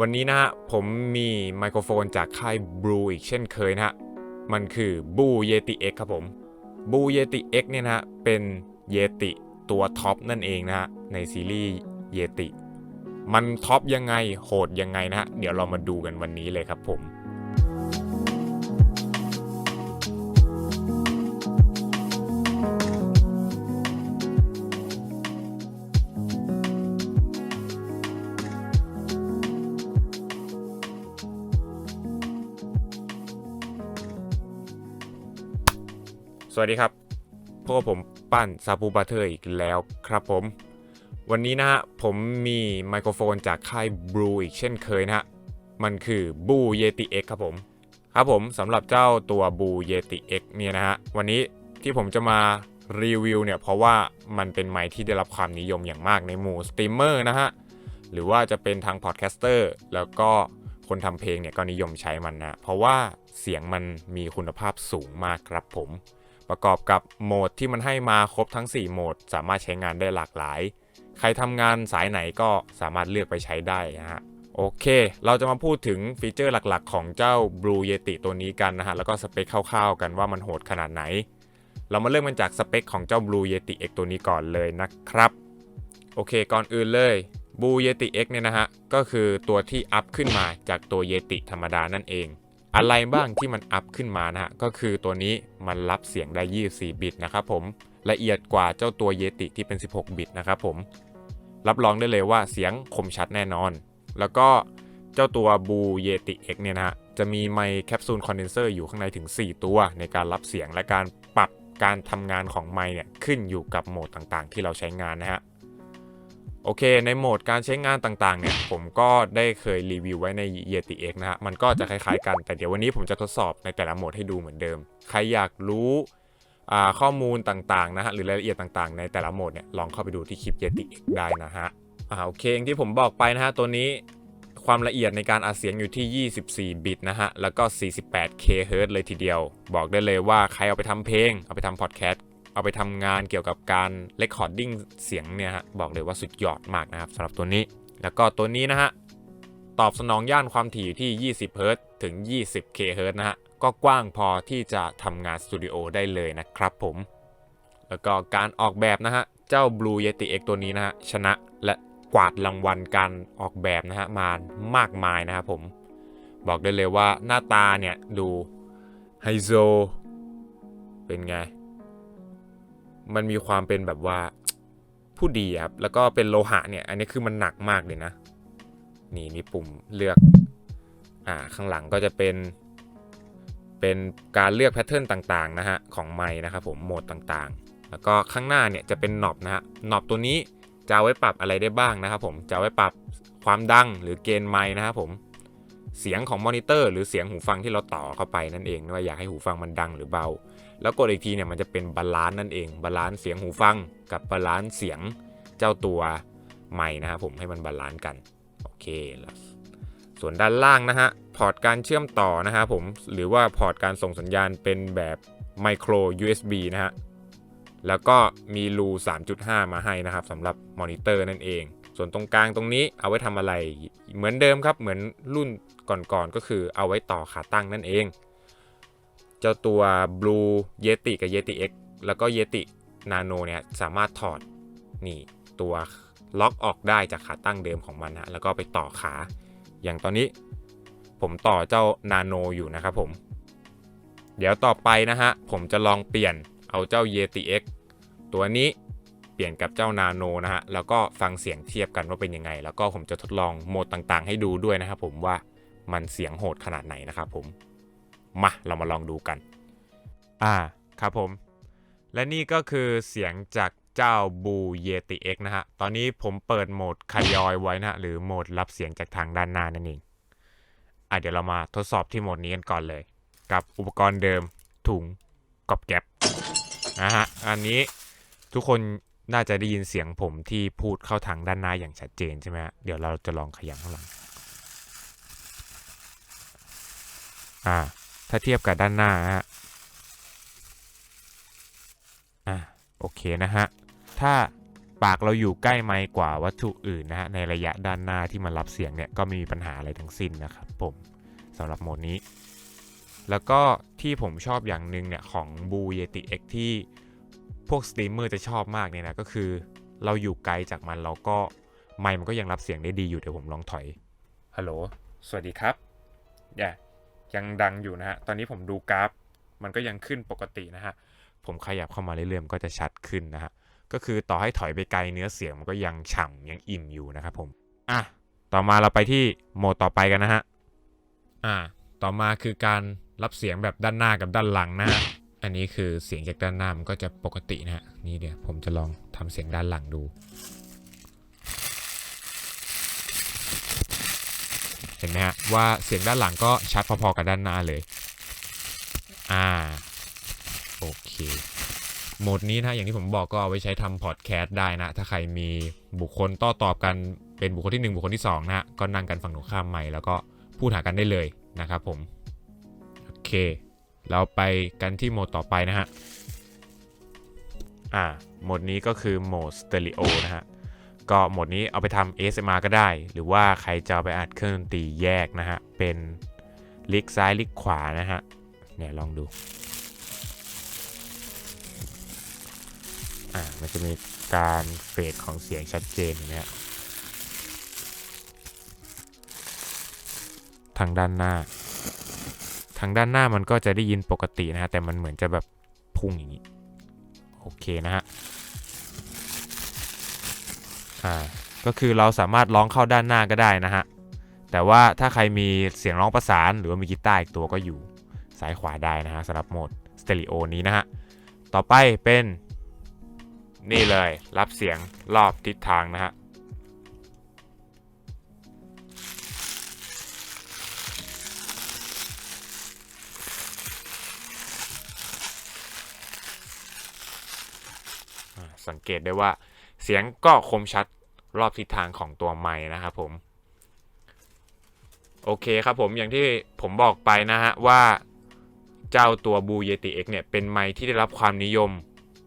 วันนี้นะฮะผมมีไมโครโฟนจากค่ายบลูอีกเช่นเคยนะฮะ มันคือบูเยติเอ็กครับผมบูเยติเอ็กเนี่ยนะฮะ เป็นเยติตัวท็อปนั่นเองนะฮะ ในซีรีส์เยติ มันท็อปยังไงโหดยังไงนะฮะ เดี๋ยวเรามาดูกันวันนี้เลยครับผม สวัสดีครับพวกผมปั้นซาปูบาเทอร์อีกแล้วครับผม วันนี้นะฮะ ผมมีไมโครโฟนจากค่าย Blue อีกเช่นเคยนะฮะ มันคือ Blue Yeti X ครับผม ครับผมสำหรับเจ้าตัว Blue Yeti X เนี่ยนะฮะ วันนี้ที่ผมจะมารีวิวเนี่ย เพราะว่ามันเป็นไมค์ที่ได้รับความนิยมอย่างมากในหมู่สตรีมเมอร์นะฮะ หรือว่าจะเป็นทางพอดแคสเตอร์แล้วก็คนทำเพลงเนี่ยก็นิยมใช้มันนะ เพราะว่าเสียงมันมีคุณภาพสูงมากครับผม ประกอบกับโหมดที่มันให้มาครบทั้ง 4 โหมด สามารถใช้งานได้หลากหลาย ใครทำงานสายไหนก็สามารถเลือกไปใช้ได้นะฮะโอเค เราจะมาพูดถึงฟีเจอร์หลักๆ ของเจ้า Blue Yeti ตัวนี้กันนะฮะ แล้วก็สเปคคร่าวๆ กันว่ามันโหดขนาดไหน เรามาเริ่มกันจากสเปคของเจ้า Blue Yeti X ตัวนี้ก่อนเลยนะครับ โอเค ก่อนอื่นเลย Blue Yeti X เนี่ยนะฮะ ก็คือตัวที่อัพขึ้นมาจากตัว Yeti ธรรมดานั่นเอง อะไรบ้างที่มันอัพขึ้นมานะฮะก็คือตัวนี้มันรับเสียงได้ 24 บิตนะครับผมละเอียดกว่าเจ้าตัว Yeti ที่เป็น 16 บิตนะครับผมรับรองได้เลยว่าเสียงคมชัดแน่นอน แล้วก็เจ้าตัว Blue Yeti X เนี่ยนะฮะจะมีไมค์แคปซูลคอนเดนเซอร์อยู่ข้างในถึง 4 ตัวในการรับเสียงและการปรับการทำงานของไมค์เนี่ยขึ้นอยู่กับโหมดต่างๆ ที่เราใช้งานนะฮะ โอเค ในโหมดการใช้งานต่างๆ เนี่ย ผมก็ได้เคยรีวิวไว้ใน Yeti X นะฮะ มันก็จะคล้ายๆกัน แต่เดี๋ยววันนี้ผมจะทดสอบในแต่ละโหมดให้ดูเหมือนเดิม ใครอยากรู้ข้อมูลต่างๆ นะฮะ หรือรายละเอียดต่างๆ ในแต่ละโหมดเนี่ย ลองเข้าไปดูที่คลิป Yeti X ได้นะฮะ อ่า โอเค อย่างที่ผมบอกไปนะฮะ ตัวนี้ความละเอียดในการอัดเสียงอยู่ที่ 24 บิตนะฮะ แล้วก็ 48 k Hz เลยทีเดียว บอกได้เลยว่าใครเอาไปทำเพลง เอาไปทำพอดแคสต์ เอาไปทำงานเกี่ยวกับการเ e คคอร์ดดิ้งเสียงเนี่ยฮะบอกเลยว่าสุดยอดมากนะครับสำหรับตัวนี้ แล้วก็ตัวนี้นะฮะตอบสนองย่านความถี่อยู่ที่ 20เฮิรตถึง 20 k เฮิรตนะฮะก็กว้างพอที่จะทำงานสตูดิโอได้เลยนะครับผม แล้วก็การออกแบบนะฮะเจ้า Blue Yeti X ตัวนี้นะฮะชนะและกวาดรางวัลการออกแบบนะฮะมามากมายนะครับผม บอกได้เลยว่าหน้าตาเนี่ยดูไฮโซเป็นไง มันมีความเป็นแบบว่าผู้ดีครับแล้วก็เป็นโลหะเนี่ย อันนี้คือมันหนักมากเลยนะ นี่มีปุ่มเลือกอ่าข้างหลังก็จะเป็น เป็นการเลือกแพทเทิร์นต่างๆนะฮะของไม้นะครับผมโหมดต่างๆ แล้วก็ข้างหน้าเนี่ยจะเป็นหนอบนะฮะหนอบตัวนี้จะไว้ปรับอะไรได้บ้างนะครับผมจะไว้ปรับความดังหรือเกณฑ์ไม้นะครับผม เสียงของมอนิเตอร์หรือเสียงหูฟังที่เราต่อเข้าไปนั่นเองว่าอยากให้หูฟังมันดังหรือเบา แล้วกดอีกทีเนี่ยมันจะเป็นบาลานซ์นั่นเองบาลานซ์เสียงหูฟัง กับบาลานซ์เสียงเจ้าตัวไม้นะครับผมให้มันบาลานซ์กันโอเคแล้วส่วนด้านล่างนะฮะพอร์ตการเชื่อมต่อนะฮะผมหรือว่าพอร์ตการส่งสัญญาณเป็นแบบไมโคร USB นะฮะแล้วก็มีรู3.5 มาให้นะครับสำหรับมอนิเตอร์นั่นเอง ส่วนตรงกลางตรงนี้เอาไว้ทำอะไร เหมือนเดิมครับ เหมือนรุ่นก่อนๆก็คือเอาไว้ต่อขาตั้งนั่นเอง เจ้าตัว Blue Yeti กับ Yeti X แล้วก็ Yeti Nano เนี่ยสามารถถอดนี่ตัวล็อกออกได้จากขาตั้งเดิมของมันนะแล้วก็ไปต่อขา อย่างตอนนี้ผมต่อเจ้า Nano อยู่นะครับผม เดี๋ยวต่อไปนะฮะผมจะลองเปลี่ยนเอาเจ้า Yeti X ตัวนี้ เปลี่ยนกับเจ้า Nano นะฮะแล้วก็ฟังเสียงเทียบกันว่าเป็นยังไง แล้วก็ผมจะทดลองโหมดต่างๆ ให้ดูด้วยนะครับผมว่ามันเสียงโหดขนาดไหนนะครับผมมาเรามาลองดูกัน อ่าครับผม และนี่ก็คือเสียงจากเจ้า Blue Yeti X นะฮะ ตอนนี้ผมเปิดโหมดคายอยไว้นะฮะหรือโหมดรับเสียงจากทางด้านหน้านั่นเอง อะเดี๋ยวเรามาทดสอบที่โหมดนี้กันก่อนเลย กับอุปกรณ์เดิมถุงกอบแก๊บนะฮะ อันนี้ทุกคน น่าจะได้ยินเสียงผมที่พูดเข้าทางด้านหน้าอย่างชัดเจนใช่ไหมฮะเดี๋ยวเราจะลองขยับข้างหลังอ่าถ้าเทียบกับด้านหน้าฮะอ่าโอเคนะฮะถ้าปากเราอยู่ใกล้ไมค์กว่าวัตถุอื่นนะฮะในระยะด้านหน้าที่มันรับเสียงเนี่ยก็ไม่มีปัญหาอะไรทั้งสิ้นนะครับผมสำหรับโหมดนี้ แล้วก็ที่ผมชอบอย่างหนึ่งเนี่ยของ b ู Yeti X ที่ พวกสตรีมเมอร์จะชอบมากเนี่ยนะก็คือ เราอยู่ไกลจากมันเราก็ไมค์มันก็ยังรับเสียงได้ดีอยู่เดี๋ยวผมลองถอยฮัลโหลสวัสดีครับอย่ายังดังอยู่นะฮะตอนนี้ผมดูกราฟ มันก็ยังขึ้นปกตินะฮะผมขยับเข้ามาเรื่อยๆมันก็จะชัดขึ้นนะฮะก็คือต่อให้ถอยไปไกลเนื้อเสียงมันก็ยังฉ่ำยังอิ่มอยู่นะครับผมอะต่อมาเราไปที่โหมดต่อไปกันนะฮะอ่าต่อมาคือการรับเสียงแบบด้านหน้ากับด้านหลังนะฮะ อันนี้คือเสียงจากด้านหน้ามันก็จะปกตินะฮะนี่เดี๋ยวผมจะลองทำเสียงด้านหลังดู เห็นไหมฮะว่าเสียงด้านหลังก็ชัดพอๆกับด้านหน้าเลย อ่าโอเคโหมดนี้นะอย่างที่ผมบอกก็เอาไว้ใช้ทำพอดแคสต์ได้นะ ถ้าใครมีบุคคลต้อตอบกันเป็นบุคคลที่ 1 บุคคลที่2นะฮะก็นั่งกันฝั่งตรงข้ามใหม่แล้วก็พูดหากันได้เลยนะครับผม โอเค เราไปกันที่โหมดต่อไปนะฮะ อ่า โหมดนี้ก็คือโหมดสเตอริโอนะฮะ ก็โหมดนี้เอาไปทำ ASMR ก็ได้ หรือว่าใครจะไปอัดเครื่องดนตรีแยกนะฮะ เป็นลิกซ้ายลิกขวานะฮะ เนี่ยลองดู อ่า มันจะมีการเฟดของเสียงชัดเจนเนี้ยทางด้านหน้า ทางด้านหน้ามันก็จะได้ยินปกตินะฮะแต่มันเหมือนจะแบบพุ่งอย่างนี้ โอเคนะฮะอ่าก็คือเราสามารถร้องเข้าด้านหน้าก็ได้นะฮะแต่ว่าถ้าใครมีเสียงร้องประสานหรือว่ามีกีตาร์อีกตัวก็อยู่ซ้ายขวาได้นะฮะสำหรับโหมดสเตอริโอนี้นะฮะต่อไปเป็นนี่เลยรับเสียงรอบทิศทางนะฮะ สังเกตได้ว่าเสียงก็คมชัดรอบทิศทางของตัวไม้นะครับผมโอเคครับผมอย่างที่ผมบอกไปนะฮะว่าเจ้าตัว b ู Yeti X เนี่ยเป็นไม้ที่ได้รับความนิยม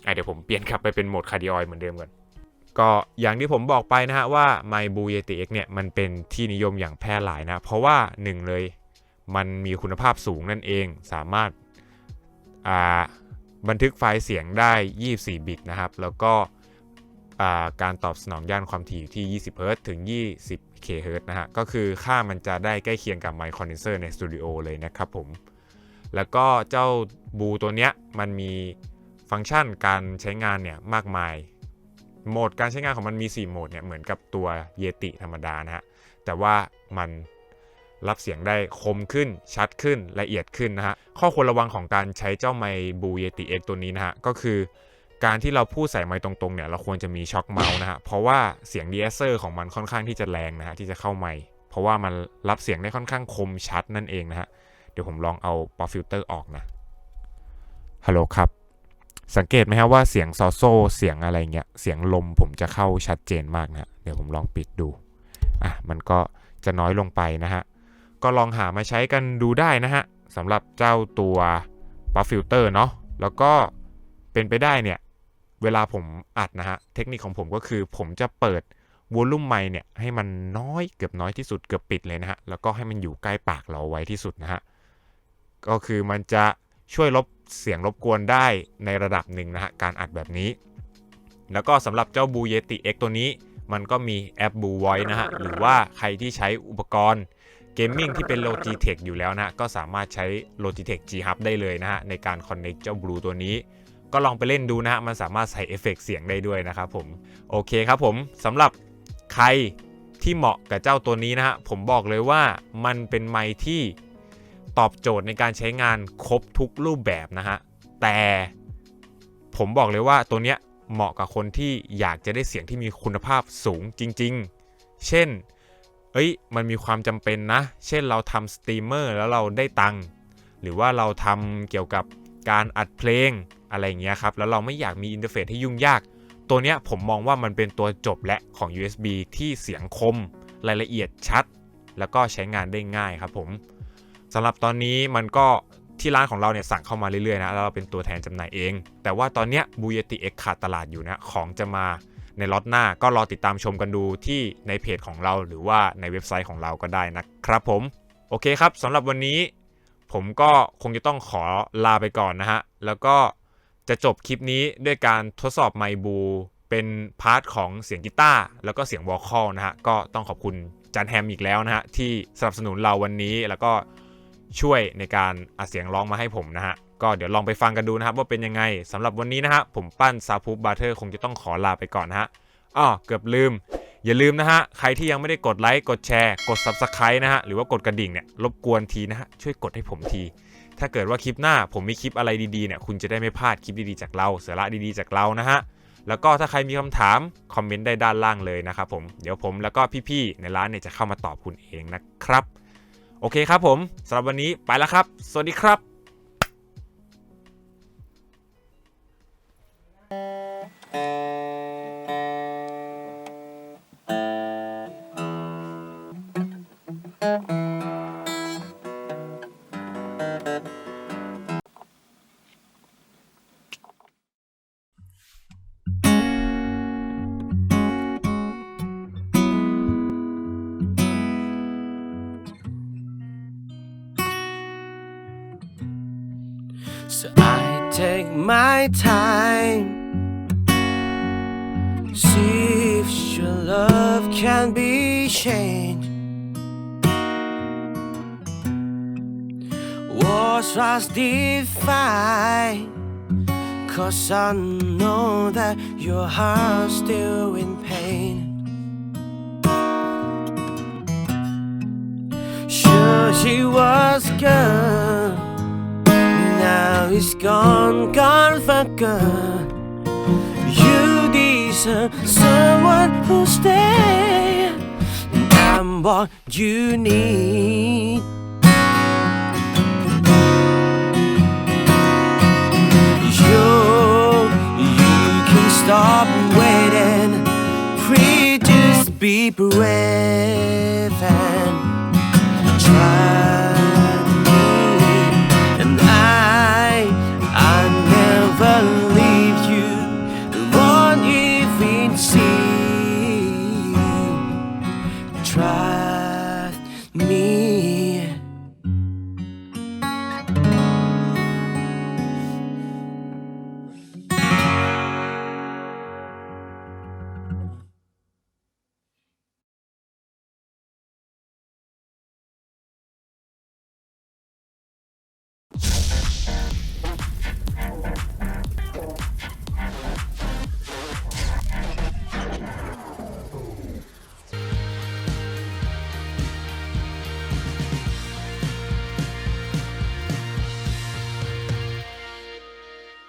อะเดี๋ยวผมเปลี่ยนกลับไปเป็นโหมดคาร์ดิออยเหมือนเดิมก่อนก็อย่างที่ผมบอกไปนะฮะว่าไมบูเยติ X เนี่ยมันเป็นที่นิยมอย่างแพร่หลายนะ เพราะว่าหนึ่งเลยมันมีคุณภาพสูงนั่นเองสามารถ บันทึกไฟล์เสียงได้ 24 บิตนะครับ แล้วก็การตอบสนองย่านความถี่อยู่ที่ 20 Hz ถึง 20 kHz นะฮะ ก็คือค่ามันจะได้ใกล้เคียงกับไมค์คอนเดนเซอร์ในสตูดิโอเลยนะครับผม แล้วก็เจ้าบูตัวเนี้ยมันมีฟังก์ชันการใช้งานเนี่ยมากมาย โหมดการใช้งานของมันมี 4 โหมดเนี่ยเหมือนกับตัวเยติธรรมดานะฮะ แต่ว่ามัน รับเสียงได้คมขึ้นชัดขึ้นละเอียดขึ้นนะฮะข้อควรระวังของการใช้เจ้าไมบูเยติ X ตัวนี้นะฮะก็คือการที่เราพูดใส่ไมค์ตรงๆเนี่ยเราควรจะมีช็อคเมาส์นะฮะเพราะว่าเสียงดีเอสเซอร์ของมันค่อนข้างที่จะแรงนะฮะที่จะเข้าไมค์เพราะว่ามันรับเสียงได้ค่อนข้างคมชัดนั่นเองนะฮะเดี๋ยวผมลองเอาป๊อปฟิลเตอร์ออกนะฮัลโหลครับ สังเกตไหมครับว่าเสียงซอโซเสียงอะไรเงี้ยเสียงลมผมจะเข้าชัดเจนมากนะเดี๋ยวผมลองปิดดูอะมันก็จะน้อยลงไปนะฮะ ก็ลองหามาใช้กันดูได้นะฮะสำหรับเจ้าตัวปั๊ฟิลเตอร์เนาะแล้วก็เป็นไปได้เนี่ย เวลาผมอัดนะฮะ เทคนิคของผมก็คือผมจะเปิดวอลลุ่มไมค์เนี่ยให้มันน้อยเกือบน้อยที่สุดเกือบปิดเลยนะฮะ แล้วก็ให้มันอยู่ใกล้ปากเราไว้ที่สุดนะฮะ ก็คือมันจะช่วยลบเสียงรบกวนได้ในระดับหนึ่งนะฮะ การอัดแบบนี้ แล้วก็สำหรับเจ้า b ู Yeti X ตัวนี้ มันก็มีแอป Blue Voice นะฮะ หรือว่าใครที่ใช้อุปกรณ์ เกมมิ่งที่เป็น Logitech อยู่แล้วนะก็สามารถใช้ Logitech G Hub ได้เลยนะฮะในการ connect เจ้า Blue ตัวนี้ ก็ลองไปเล่นดูนะฮะมันสามารถใส่เอฟเฟกต์เสียงได้ด้วยนะครับผมโอเคครับผมสำหรับใครที่เหมาะกับเจ้าตัวนี้นะฮะผมบอกเลยว่ามันเป็นไมค์ที่ตอบโจทย์ในการใช้งานครบทุกรูปแบบนะฮะแต่ผมบอกเลยว่าตัวเนี้ยเหมาะกับคนที่อยากจะได้เสียงที่มีคุณภาพสูงจริง ๆ เช่น เอ้ยมันมีความจำเป็นนะ เช่นเราทำสตรีมเมอร์แล้วเราได้ตังค์หรือว่าเราทำเกี่ยวกับการอัดเพลงอะไรอย่างเงี้ยครับแล้วเราไม่อยากมีอินเทอร์เฟซที่ยุ่งยาก ตัวเนี้ยผมมองว่ามันเป็นตัวจบและของ USB ที่เสียงคม รายละเอียดชัด แล้วก็ใช้งานได้ง่ายครับผมสำหรับตอนนี้มันก็ที่ร้านของเราเนี่ยสั่งเข้ามาเรื่อยๆนะแล้วเราเป็นตัวแทนจำหน่ายเอง แต่ว่าตอนเนี้ยบูยติเอ็กขาดตลาดอยู่นะของจะมา ในล็อตหน้าก็รอติดตามชมกันดูที่ในเพจของเราหรือว่าในเว็บไซต์ของเราก็ได้นะครับผม โอเคครับสำหรับวันนี้ผมก็คงจะต้องขอลาไปก่อนนะฮะ แล้วก็จะจบคลิปนี้ด้วยการทดสอบไมค์บูเป็นพาร์ทของเสียงกีตาร์แล้วก็เสียงวอลคอลนะฮะ ก็ต้องขอบคุณจันแฮมอีกแล้วนะฮะ ที่สนับสนุนเราวันนี้แล้วก็ช่วยในการอัดเสียงร้องมาให้ผมนะฮะ ก็เดี๋ยวลองไปฟังกันดูนะครับว่าเป็นยังไงสำหรับวันนี้นะฮะผมปั้นซาพูบาเทอร์คงจะต้องขอลาไปก่อนนะฮะอ้อเกือบลืม อย่าลืมนะฮะใครที่ยังไม่ได้กดไลค์กดแชร์ กด Subscribe นะฮะหรือว่ากดกระดิ่งเนี่ยรบกวนทีนะฮะช่วยกดให้ผมที ถ้าเกิดว่าคลิปหน้าผมมีคลิปอะไรดีๆเนี่ยคุณจะได้ไม่พลาดคลิปดีๆจากเราสาระดีๆจากเรานะฮะแล้วก็ถ้าใครมีคำถาม คอมเมนต์ได้ด้านล่างเลยนะครับผมเดี๋ยวผมแล้วก็พี่ๆในร้านเนี่ยจะเข้ามาตอบคุณเองนะครับ โอเคครับผมสำหรับวันนี้ไปแล้วครับ สวัสดีครับ So I take my time. See if your love can be changed. Wars was defined. Cause I know that your heart's still in pain. Sure, she was good. Now he's gone, gone for good. You deserve someone who'll stay. And I'm what you need. You, you can stop waiting. Free, just be brave and try